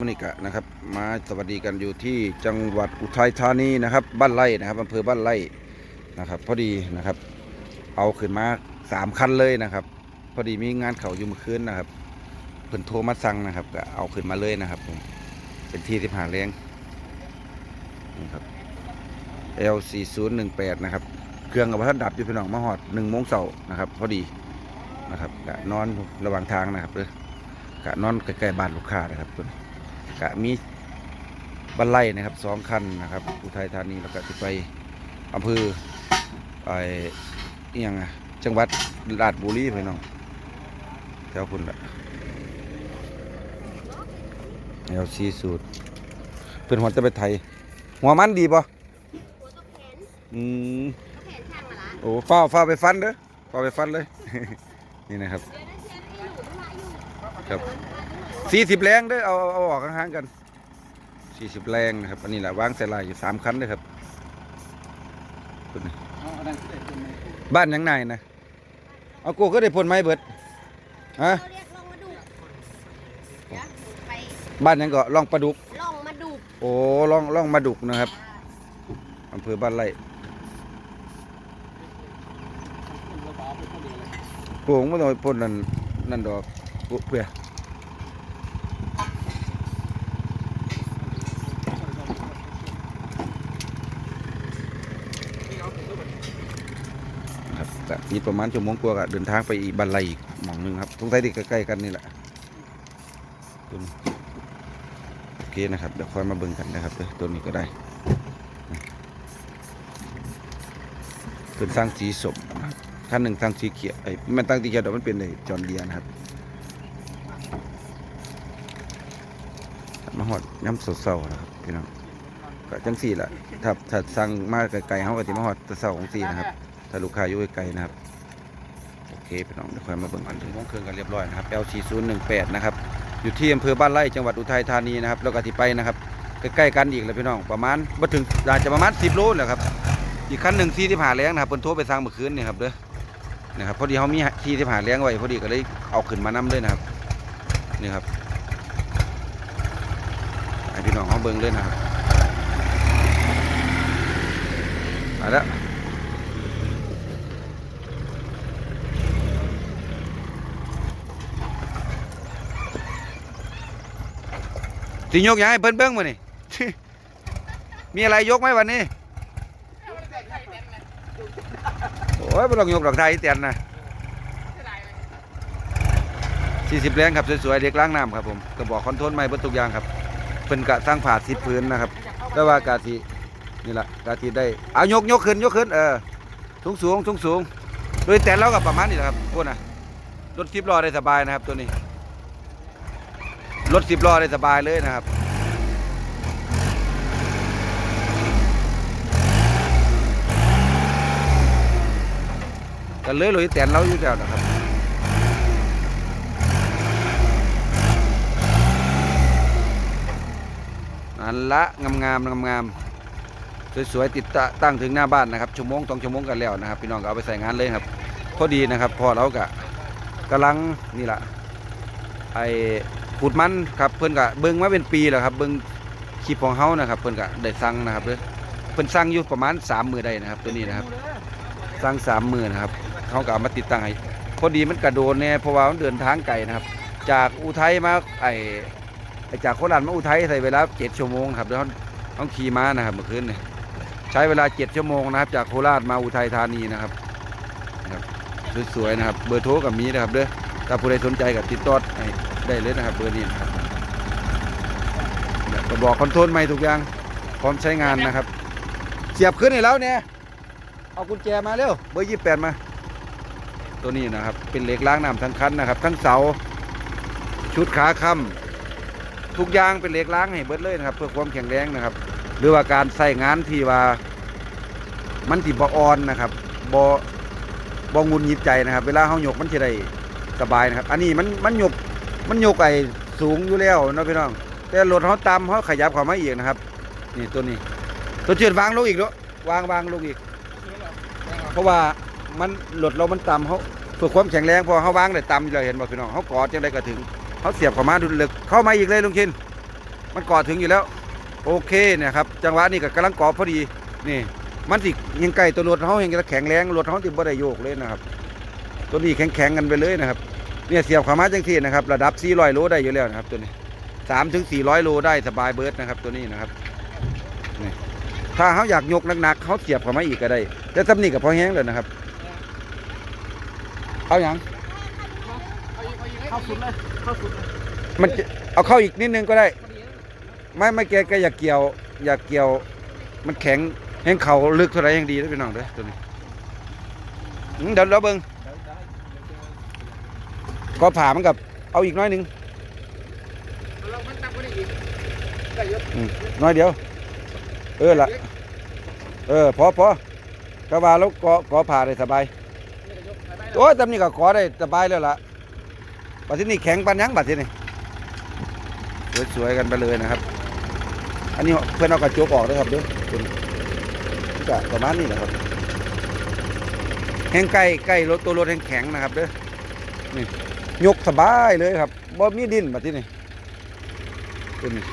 มนิกะนะครับมาสวัสดีกันอยู่ที่จังหวัดอุทัยธานีนะครับ บ้านไร่นะครับอำเภอบ้านไร่นะครับพอดีนะครับ เอาขึ้นมาสามคันเลยนะครับ พอดีมีงานเขาอยู่เมื่อคืนนะครับเพิ่นโทรมาสั่งนะครับก็เอาขึ้นมาเลยนะครับ เป็นที่ที่ผ่าแรงนี่ครับ L 4 0 1 8 นะครับเครื่องกับพัดดับอยู่พี่น้องมาหอดหนึ่งโมงเสาร์นะครับพอดีนะครับก็นอนระหว่างทางนะครับเลยก็นอนใกล้ๆบ้านลูกค้านะครับตัวนี้ กะมีบันไลนะครับสองคันนะครับอุทัยธานีแล้วก็จะไปอำเภอไอ้อหยังอะจังหวัดราชบุรีพี่น้องแถวพุ่นละแนวซีสูตรเพื่อนหัวจะไปไทย หัวมันดีป่ะหัวต้องแขนอืมต้องแขนช่างมาละโอ้ฟ้าวฟ้าวไปฟันเด้อฟ้าวไปฟันเลย นี่นะครับเดี๋ยวนะเชฟไอ้หนูต้องมาอยู่ครับเดี๋ยวนะ สี่สิบแรงเด้อเอาเอาเอาออกห่างๆกันสี่สิบแรงนะครับอันนี้แหละวางใส่ลายอยู่สามคันเด้อครับพุ่นน่ะบ้านหยังไงนะเอากูก็ได้พ่นไม้เบิดฮะเขาเรียกลองมาดูเดี๋ยวหนูไปบ้านหยังก็ล่องปลาดุกลองมาดูโอ้ล่องล่องมาดุกนะครับอำเภอบ้านไร่โป่งไม่ต้องไปพ่นนั่นนั่นดอกปุ๊เพื่อ ครับก็มีประมาณชั่วโมงกว่าก็เดินทางไปอีบ้านไร่อีกหม่องหนึงครับสงสัยที่ใกล้ๆกันนี่แหละตัวนี้โอเคนะครับเดี๋ยวค่อยมาเบิ่งกันนะครับเด้อตัวนี้ก็ได้เป็นสร้างสีสมนะครับท่านหนึ่งสร้างสีเขียวไอ้มันตั้งสีเขียวแต่มันเป็นไอ้จอนเดียนะครับมาหอดย้ำเศร้าๆนะครับพี่น้องก็จังสี่แหละถ้าถ้าสั่งมาไกลๆเขาก็จะมาหอดเศร้าของสี่นะครับ ถ้าลูกค้าอยู่ไกลๆนะครับ โอเคพี่น้องเดี๋ยวค่อยมาเบิ่งกันถึงวงเครื่องกันเรียบร้อยนะครับ L 4 0 1 8 นะครับ อยู่ที่อำเภอบ้านไร่จังหวัดอุทัยธานีนะครับ แล้วก็ที่ไปนะครับ ใกล้ๆกันอีกเลยพี่น้อง ประมาณบ่ถึงอาจจะประมาณ 10 โลแหละครับ อีกคันหนึ่งที่ที่ผ่าแรงนะครับเพิ่นโทรไปสั่งเมื่อคืนนี่ครับเด้อ นะครับ พอดีเขามีที่ที่ผ่าแรงไว้พอดีก็เลยเอาขึ้นมานํเลยนะครับ นี่ครับให้พี่น้องเขาเบิ่งเลยนะครับมาแล้ว สิยกยังให้เพิ่นเบิ้งมานี่ มีอะไรยกไหมวันนี้ โอ้ยไม่ต้องยกดอกไทยเตียนนะสี่สิบแรงครับสวยๆเด็กล้างน้ำครับผมกระบอกคอนโทรลไม้เบิดทุกอย่างครับเพิ่นกะสร้างผ่าสิบพื้นนะครับแต่ว่ากาสีนี่แหละกาสีได้เอายกยกขึ้นยกขึ้นเออสูงสูงสูงสูงโดยแต่เรากับประมาณนี้แหละครับพวกนะรถทิปลอได้สบายนะครับตัวนี้ รถสิบล้อได้สบายเลยนะครับ กันเลยเลยแตนเราอยู่แล้วนะครับนั่นละงามงามงามงามสวยๆติดตั้งถึงหน้าบ้านนะครับชั่วโมงสองชั่วโมงกันแล้วนะครับพี่น้องก็เอาไปใส่งานเลยครับพอดีนะครับ พอเรากะกำลังนี่แหละไอ ขูดมันครับเพิ่อนกะเบิ้งมาเป็นปีแล้วครับเบิ้งคลิปของเฮานะครับเพิ่อนกะได้สั่งนะครับเด้อเพิ่นสั่งอยู่ประมาณสามมือได้นะครับตัวนี้นะครับสั่งสามมือนะครับเขาก็เอามาติดตั้งให้พอดีมันกระโดนเนี่ยเพราะว่ามันเดินทางไกลนะครับ จากอุทัยมาไอ้ไอ้จากโคราชมาอุทัยใส่เวลาเจ็ดชั่วโมงครับแล้วต้องขี่ม้านะครับเมื่อคืนเนี่ยใช้เวลาเจ็ดชั่วโมงนะครับ จากโคราชมาอุทัยธานีนะครับนะครับสวยๆนะครับ เบอร์โทรกับมีนะครับเด้อถ้าผู้ใดสนใจกับติดต่อ ได้เลยนะครับเบอร์นี้นะครับกระบอกคอนโทรลใหม่ทุกอย่างพร้อมใช้งานนะครับ เสียบขึ้นให้แล้วเนี่ยเอากุญแจมาเร็วเบอร์ยี่แปดมา ตัวนี้นะครับ เป็นเหล็กล้างน้ำทั้งคันนะครับ ทั้งเสาชุดขาค้ำทุกอย่างเป็นเหล็กล้างให้เบิดเลยนะครับ เพื่อความแข็งแรงนะครับ หรือว่าการใส่งานที่ว่ามันติบออนนะครับบอบองุนหยิบใจนะครับ เวลาเขาหยกมันจะได้สบายนะครับ อันนี้มันมันหยก มันยกไอ้สูงอยู่แล้วเนาะพี่น้อง แต่รถเขาตามเขาขยับเข้ามาอีกนะครับ นี่ตัวนี้ ตัวเชือดวางลงอีกเนาะวางวางลงอีก เพราะว่ามันรถเรามันต่ำเขาเพื่อความแข็งแรงพอเขาวางได้ต่ำอยู่แล้วเห็นบ่พี่น้องเขากอดจังได้ก็ถึงเขาเสียบเข้ามาดุลึกเข้ามาอีกเลยลุงชินมันเกาะถึงอยู่แล้ว โอเคเนี่ยครับจังหวะนี้ก็กำลังเกาะพอดีนี่มันสิยังใกล้ตัวรถเฮายังจะแข็งแรงรถเฮาสิดบ่ได้โยกเลยนะครับ ตัวนี้แข็งๆกันไปเลยนะครับ เนี่ยเสียบขามาจังซี่นะครับระดับ 400 โลได้อยู่แล้วนะครับตัวนี้3ถึง400 โลได้สบายเบิร์ดนะครับตัวนี้นะครับนี่ถ้าเขาอยากยกหนักๆเขาเสียบข้ามาอีกก็ได้แต่ตำนี้ก็พอแห้งเลยนะครับ เอาอย่างเข้าสุดเลยเข้าสุดเลยมันเอาเข้าอีกนิดนึงก็ได้ ไม่ไม่แกแกอยากเกี่ยว อยากเกี่ยว มันแข็งแห้งเข่าลึกเท่าไรยังดีนะพี่น้องเด้อตัวนี้เดี๋ยวเราเบิ่ง ก็ผ่ามันกับเอาอีกน้อยหนึงเรามันตักไม่ได้อีกได้เยอะอืมน้อยเดียว เออละเออพอพอก็ว่าแล้วก็ก็ผ่าได้สบายโอ้ยตำนี้ก็ขอได้สบายแล้วล่ะบัดที่นี่แข็งปันยังบัดที่นี่สวยๆกันไปเลยนะครับ อันนี้เพื่อนเอากระจกออกด้วยครับเด้อคุณก็ประมาณนี้แหละครับแห้งใกล้ใกล้รถตัวรถแห้งแข็งนะครับเด้อนี่ ยกสบายเลยครับบ่มีดินแบัดที่นี่ตัวนี้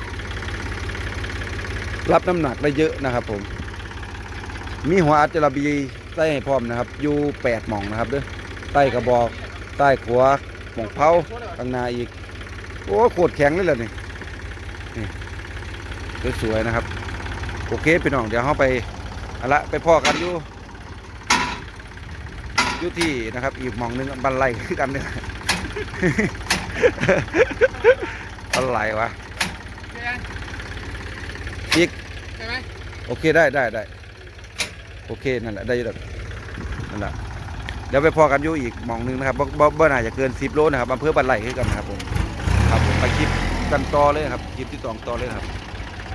รับน้ำหนักได้เยอะนะครับ ผม มีหัวอัจฉรบีใส่ให้พร้อมนะครับ อยู่แปดหม่องนะครับเด้อใต้กระบอก ใต้ขัวหม่องเผาข้างหน้าอีก โอ้โคตรแข็งเลยล่ะนี่นี่สวยๆนะครับ โอเคพี่น้องเดี๋ยวเราไปอาละไปพ่อกันอยู่อยู่ที่นะครับ อีกหม่องหนึงบันไลคือกันเนี่ย บันไลวะอีกใช่ไหมโอเคได้ได้ได้โอเคนั่นแหละได้อยู่แล้วนั่นแหละเดี๋ยวไปพอกันอยู่อีกหมองหนึงนะครับบ่บ่บ่น่าจะเกิน10โลนะครับอำเภอบันไลคือกันนะครับผมครับผมไปคลิปกันต่อเลยครับคลิปที่สองต่อเลยครับ